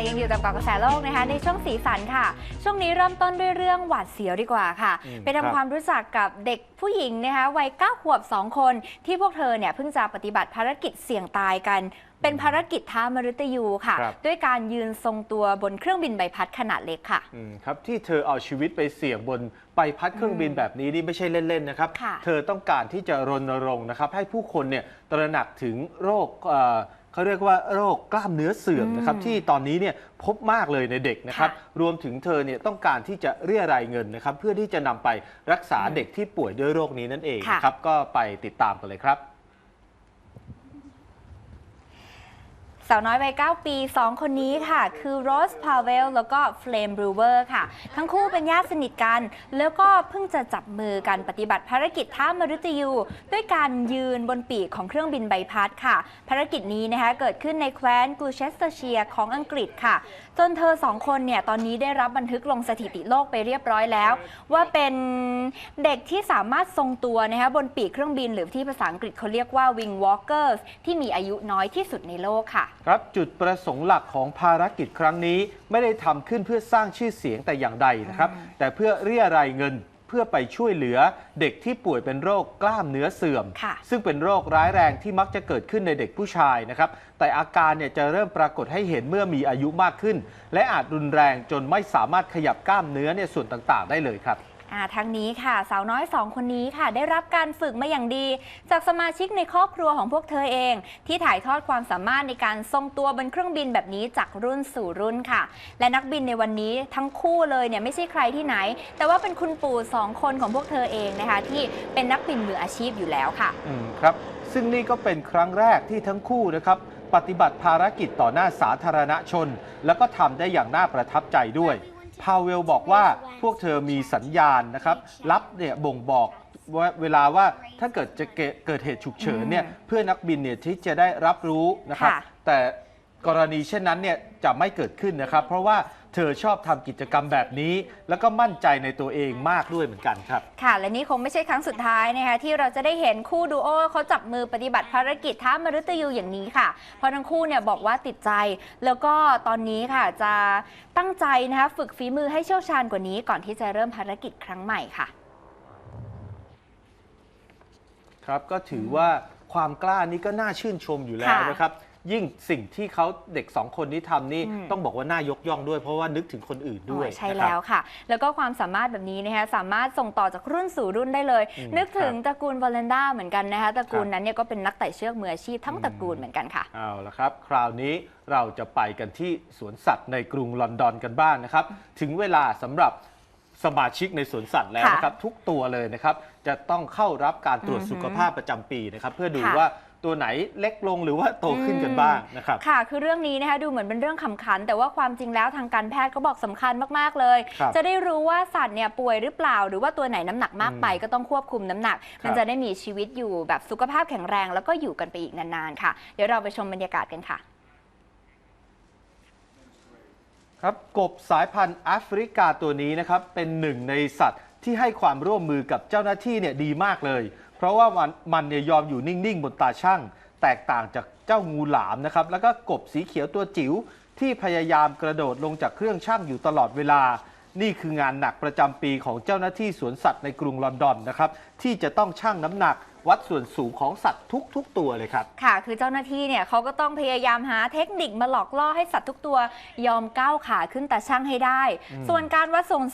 ค่ะยังอยู่กับเกาะกระแสโลกนะคะในช่วงสีสันค่ะ ช่วงนี้เริ่มต้นด้วยเรื่องหวาดเสียวดีกว่าค่ะอืมไปครัทำบความรู้จักกับเด็กผู้หญิงนะคะวัย9ขวบ 2 คน ที่พวกเธอเนี่ยเพิ่งจะปฏิบัติภารกิจเสี่ยงตายกันเป็นภารกิจท้ามฤตยูค่ะครับด้วยการยืนทรงตัวบนเครื่องบินใบพัดขนาดเล็กค่ะอืมครับที่เธอเอาชีวิตไปเสี่ยงบนใบพัดเครื่องบินแบบนี้นี่ไม่ใช่เล่นๆนะครับค่ะเธอต้องการที่จะรณรงค์นะครับให้ผู้คนเนี่ยตระหนักถึงโรค เอ่อเขาเรียกว่าโรคกล้ามเนื้อเสื่อมนะครับอืมที่ตอนนี้เนี่ยพบมากเลยในเด็กนะครับค่ะรวมถึงเธอเนี่ยต้องการที่จะเรียรายเงินนะครับเพื่อที่จะนำไปรักษาอืมเด็กที่ป่วยด้วยโรคนี้นั่นเองค่ะนะครับก็ไปติดตามกันเลยครับ สาวน้อยวัย 9 ปี 2 คนนี้ค่ะ คือโรสพาเวลแล้วก็เฟลมบรูเวอร์ค่ะ ทั้งคู่เป็นญาติสนิทกัน แล้วก็เพิ่งจะจับมือกันปฏิบัติภารกิจท่ามฤตยู ด้วยการยืนบนปีกของเครื่องบินใบพัดค่ะ ภารกิจนี้นะคะเกิดขึ้นในแคว้นกูเชสเตอร์เชียของอังกฤษค่ะ จนเธอสองคนเนี่ยตอนนี้ได้รับบันทึกลงสถิติโลกไปเรียบร้อยแล้ว ว่าเป็นเด็กที่สามารถทรงตัวนะคะบนปีกเครื่องบินหรือที่ภาษาอังกฤษเขาเรียกว่า wing walkers ที่มีอายุน้อยที่สุดในโลกค่ะครับจุดประสงค์หลักของภารกิจครั้งนี้ ไม่ได้ทำขึ้นเพื่อสร้างชื่อเสียงแต่อย่างใดนะครับอืมแต่เพื่อเรียรายเงินเพื่อไปช่วยเหลือเด็กที่ป่วยเป็นโรคกล้ามเนื้อเสื่อมค่ะซึ่งเป็นโรคร้ายแรงที่มักจะเกิดขึ้นในเด็กผู้ชายนะครับ แต่อาการเนี่ยจะเริ่มปรากฏให้เห็นเมื่อมีอายุมากขึ้น และอาจรุนแรงจนไม่สามารถขยับกล้ามเนื้อเนี่ยส่วนต่างๆ ได้เลยครับอ่า ทั้งนี้ค่ะ สาวน้อยสองคนนี้ค่ะ ได้รับการฝึกมาอย่างดี จากสมาชิกในครอบครัวของพวกเธอเอง ที่ถ่ายทอดความสามารถในการทรงตัวบนเครื่องบินแบบนี้จากรุ่นสู่รุ่นค่ะ และนักบินในวันนี้ทั้งคู่เลยเนี่ยไม่ใช่ใครที่ไหน แต่ว่าเป็นคุณปู่สองคนของพวกเธอเองนะคะ ที่เป็นนักบินมืออาชีพอยู่แล้วค่ะอืมครับ ซึ่งนี่ก็เป็นครั้งแรกที่ทั้งคู่นะครับปฏิบัติภารกิจต่อหน้าสาธารณชน แล้วก็ทำได้อย่างน่าประทับใจด้วย พาเวลบอกว่าพวกเธอมีสัญญาณนะครับรับเนี่ยบ่งบอกว่าเวลาว่าถ้าเกิดจะเกเกิดเหตุฉุกเฉินเนี่ยเพื่อนักบินเนี่ยที่จะได้รับรู้นะครับ ค่ะ แต่กรณีเช่นนั้นเนี่ยจะไม่เกิดขึ้นนะครับ เพราะว่า เธอชอบทำกิจกรรมแบบนี้ แล้วก็มั่นใจในตัวเองมากด้วยเหมือนกันครับ ค่ะ และนี่คงไม่ใช่ครั้งสุดท้ายนะคะที่เราจะได้เห็นคู่ดูโอเขาจับมือปฏิบัติภารกิจท้ามฤตยูอย่างนี้ค่ะ เพราะทั้งคู่เนี่ยบอกว่าติดใจ แล้วก็ตอนนี้ค่ะจะตั้งใจนะคะฝึกฝีมือให้เชี่ยวชาญกว่านี้ ก่อนที่จะเริ่มภารกิจครั้งใหม่ค่ะ ครับก็ถือว่าความกล้านี้ก็น่าชื่นชมอยู่แล้วค่ะ นะครับ ยิ่งสิ่งที่เขาเด็กสองคนนี้ทำนี่อืมต้องบอกว่าน่ายกย่องด้วยเพราะว่านึกถึงคนอื่นด้วยอ๋อใช่นะครับแล้วค่ะ แล้วก็ความสามารถแบบนี้นะคะสามารถส่งต่อจากรุ่นสู่รุ่นได้เลยอืมนึกถึงครับตระกูลวอลเลนด้าเหมือนกันนะคะตระกูลครับนั้นเนี่ยก็เป็นนักไต่เชือกมืออาชีพทั้งตระกูลเหมือนกันค่ะเอาละครับ คราวนี้เราจะไปกันที่สวนสัตว์ในกรุงลอนดอนกันบ้างนะครับ ถึงเวลาสำหรับสมาชิกในสวนสัตว์แล้วนะครับ ทุกตัวเลยนะครับ จะต้องเข้ารับการตรวจอือหือสุขภาพประจำปีนะครับ เพื่อดูค่ะว่า ตัวไหนเล็กลงหรือว่าโตขึ้นกันบ้างนะครับ ค่ะ คือเรื่องนี้นะคะดูเหมือนเป็นเรื่องขำขัน แต่ว่าความจริงแล้วทางการแพทย์ก็บอกสำคัญมากๆเลย ครับจะได้รู้ว่าสัตว์เนี่ยป่วยหรือเปล่า หรือว่าตัวไหนน้ำหนักมากไปอืมก็ต้องควบคุมน้ำหนัก ครับ มันจะได้มีชีวิตอยู่แบบสุขภาพแข็งแรง แล้วก็อยู่กันไปอีกนานๆค่ะ เดี๋ยวเราไปชมบรรยากาศกันค่ะ ครับกบสายพันธุ์แอฟริกาตัวนี้นะครับเป็นหนึ่งในสัตว์ที่ให้ความร่วมมือกับเจ้าหน้าที่เนี่ยดีมากเลย เพราะว่ามันมันเนี่ยยอมอยู่นิ่งๆ บนตาช่างแตกต่างจากเจ้างูหลามนะครับ แล้วก็กบสีเขียวตัวจิ๋วที่พยายามกระโดดลงจากเครื่องช่างอยู่ตลอดเวลา นี่คืองานหนักประจำปีของเจ้าหน้าที่สวนสัตว์ในกรุงลอนดอนนะครับ ที่จะต้องชั่งน้ำหนักวัดส่วนสูงของสัตว์ทุก ๆ ตัวเลยครับ ค่ะ คือเจ้าหน้าที่เนี่ยเขาก็ต้องพยายามหาเทคนิคมาหลอกล่อให้สัตว์ทุกตัวยอมก้าวขาขึ้นตาช่างให้ได้อืมส่วนการวัดส่วน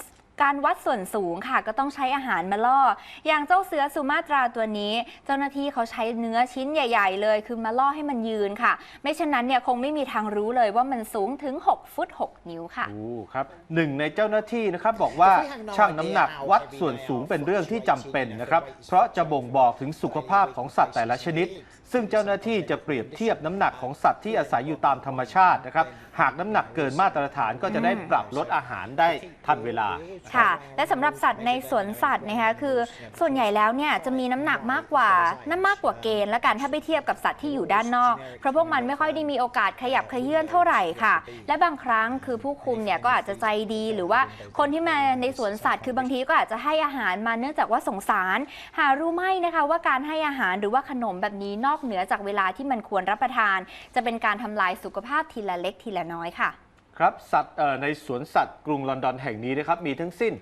การวัดส่วนสูงค่ะก็ต้องใช้อาหารมาล่อ อย่างเจ้าเสือสุมาตราตัวนี้ เจ้าหน้าที่เขาใช้เนื้อชิ้นใหญ่ ๆ เลย คือมาล่อให้มันยืนค่ะ ไม่เช่นนั้นเนี่ยคงไม่มีทางรู้เลยว่ามันสูงถึง 6 ฟุต 6 นิ้วค่ะ โอ้ครับหนึ่งในเจ้าหน้าที่นะครับบอกว่าช่างน้ำหนักวัดส่วนสูงเป็นเรื่องที่จำเป็นนะครับ เพราะจะบ่งบอกถึงสุขภาพของสัตว์แต่ละชนิด ซึ่งเจ้าหน้าที่จะเปรียบเทียบน้ำหนักของสัตว์ที่อาศัยอยู่ตามธรรมชาตินะครับ หากน้ำหนักเกินมาตรฐานก็จะได้ปรับลดอาหารได้ทันเวลาค่ะ และสำหรับสัตว์ในสวนสัตว์นะคะคือส่วนใหญ่แล้วเนี่ยจะมีน้ำหนักมากกว่าน้ำมากกว่าเกณฑ์และกันถ้าไปเทียบกับสัตว์ที่อยู่ด้านนอก เพราะพวกมันไม่ค่อยได้มีโอกาสขยับขยื่นเท่าไหร่ค่ะ และบางครั้งคือผู้คุมเนี่ยก็อาจจะใจดีหรือว่าคนที่มาในสวนสัตว์ คือบางทีก็อาจจะให้อาหารมาเนื่องจากว่าสงสาร หารู้ไหมนะคะว่าการให้อาหารหรือว่าขนมแบบนี้นอกเหนือจากเวลาที่มันควรรับประทาน จะเป็นการทำลายสุขภาพทีละเล็กทีละน้อยค่ะ ครับสัตว์เอ่อในสวนสัตว์กรุงลอนดอนแห่งนี้นะครับมีทั้งสิ้น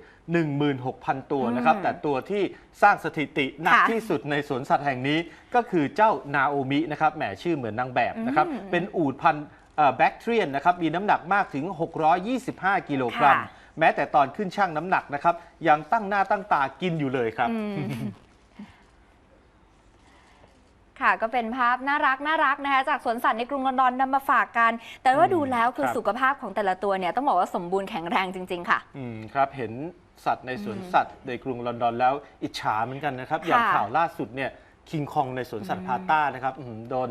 16,000 ตัวนะครับอืมแต่ตัวที่สร้างสถิติหนักค่ะที่สุดในสวนสัตว์แห่งนี้ก็คือเจ้านาโอมินะครับแหมชื่อเหมือนนางแบบนะครับอืมเป็นอูฐพันธุ์แบคทีเรียนนะครับมีน้ำหนักมากถึง 625 กิโลกรัมค่ะแม้แต่ตอนขึ้นช่างน้ำหนักนะครับยังตั้งหน้าตั้งตากินอยู่เลยครับอืม ค่ะก็เป็นภาพน่ารักน่ารักนะคะจากสวนสัตว์ในกรุงลอนดอนนำมาฝากกัน แต่ว่าอืมดูแล้วคือครับสุขภาพของแต่ละตัวเนี่ยต้องบอกว่าสมบูรณ์แข็งแรงจริง ๆ ค่ะ อืมครับเห็นสัตว์ในสวนสัตว์ในกรุงลอนดอนแล้วอิจฉาเหมือนกันนะครับค่ะอย่างข่าวล่าสุดเนี่ยคิงคองในสวนสัตว์พาต้านะครับอื้อหือโดน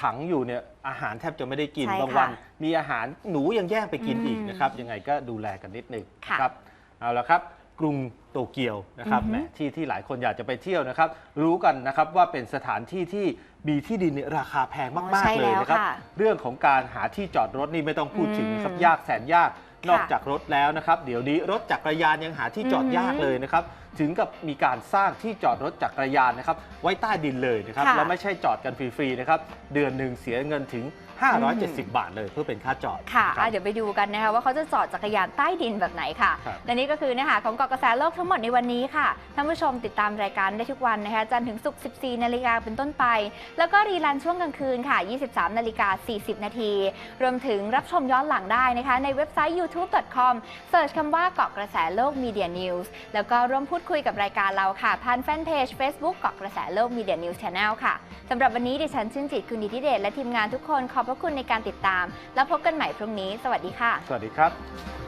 ขังอยู่เนี่ยอาหารแทบจะไม่ได้กินใช่บางค่ะวัน มีอาหารหนูยังแย่งไปกินอืมอีกนะครับยังไงก็ดูแลกันนิดนึงค่ะ นะครับเอาละครับ กรุงโตเกียวนะครับอือฮึแหมที่ที่หลายคนอยากจะไปเที่ยวนะครับ รู้กันนะครับว่าเป็นสถานที่ที่มีที่ดินเนี่ยราคาแพงอ๋อมากใช่ๆเลยนะครับแล้วค่ะเรื่องของการหาที่จอดรถนี่ไม่ต้องพูดถึงนะครับอืมยากแสนยากนอกค่ะจากรถแล้วนะครับ เดี๋ยวนี้รถจักรยานยังหาที่จอดอือหือยากเลยนะครับ ถึงกับมีการสร้างที่จอดรถจักรยานนะครับ ไว้ใต้ดินเลยนะครับค่ะแล้วไม่ใช่จอดกันฟรีๆนะครับ เดือนหนึ่งเสียเงินถึง570 บาทเลยเพื่อเป็นค่าจอด ค่ะรับอะ เดี๋ยวไปดูกันนะคะว่าเขาจะจอดจักรยานใต้ดินแบบไหนค่ะ ครับและนี่ก็คือเนื้อหาของเกาะกระแสโลกทั้งหมดในวันนี้ค่ะ ท่านผู้ชมติดตามรายการได้ทุกวันนะคะ จันทร์ถึงศุกร์ 14 นาฬิกาเป็นต้นไป แล้วก็รีลันช่วงกลางคืนค่ะ 23 นาฬิกา 40 นาที รวมถึงรับชมย้อนหลังได้นะคะ ในเว็บไซต์ youtube.com เสิร์ชคำว่าเกาะกระแสโลก Media News แล้วก็ร่วมพูดคุยกับรายการเราค่ะผ่านแฟนเพจ Facebook เกาะกระแสโลก Media News Channel ค่ะสำหรับวันนี้ดิฉันชื่นจิตคุณดิธิเดชและทีมงานทุกคนขอบพระคุณในการติดตาม แล้วพบกันใหม่พรุ่งนี้ สวัสดีค่ะ สวัสดีครับ